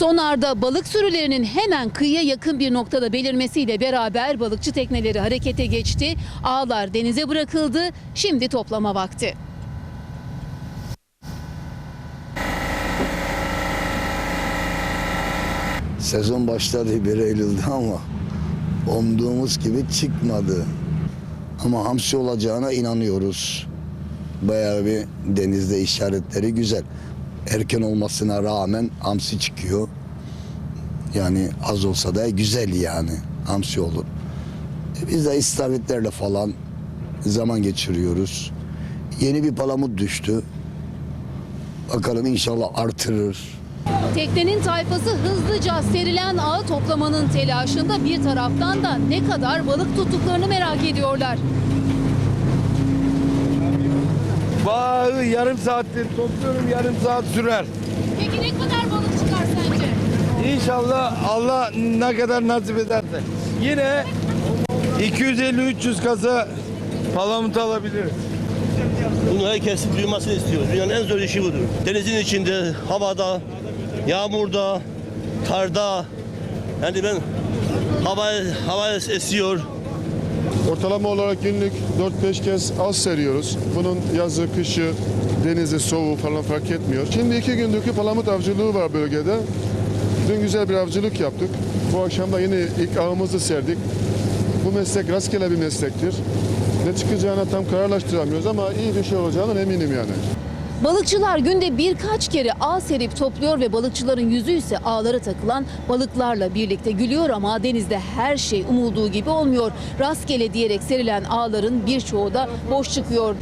Sonarda balık sürülerinin hemen kıyıya yakın bir noktada belirmesiyle beraber balıkçı tekneleri harekete geçti. Ağlar denize bırakıldı. Şimdi toplama vakti. Sezon başladı 1 Eylül'de ama umduğumuz gibi çıkmadı. Ama hamsi olacağına inanıyoruz. Bayağı bir denizde işaretleri güzel. Erken olmasına rağmen hamsi çıkıyor. Yani az olsa da güzel yani hamsi olur. E Biz de istavritlerle falan zaman geçiriyoruz. Yeni bir palamut düştü. Bakalım inşallah artırır. Teknenin tayfası hızlıca serilen ağı toplamanın telaşında bir taraftan da ne kadar balık tuttuklarını merak ediyorlar. Bağı yarım saattir topluyorum yarım saat sürer. Peki ne kadar balık çıkar sence? İnşallah Allah ne kadar nasip ederse. Yine 250-300 kasa palamut alabiliriz. Bunu herkes duymasını istiyor. Dünyanın en zor işi budur. Denizin içinde, havada, yağmurda, karda. Yani ben hava hava esiyor. Ortalama olarak günlük 4-5 kez az seriyoruz. Bunun yazı, kışı, denizi, soğuğu falan fark etmiyor. Şimdi iki gündür ki palamut avcılığı var bölgede. Dün güzel bir avcılık yaptık. Bu akşam da yine ilk ağımızı serdik. Bu meslek rastgele bir meslektir. Ne çıkacağına tam kararlaştıramıyoruz ama iyi bir şey olacağından eminim yani. Balıkçılar günde birkaç kere ağ serip topluyor ve balıkçıların yüzü ise ağlara takılan balıklarla birlikte gülüyor ama denizde her şey umulduğu gibi olmuyor. Rastgele diyerek serilen ağların birçoğu da boş çıkıyor.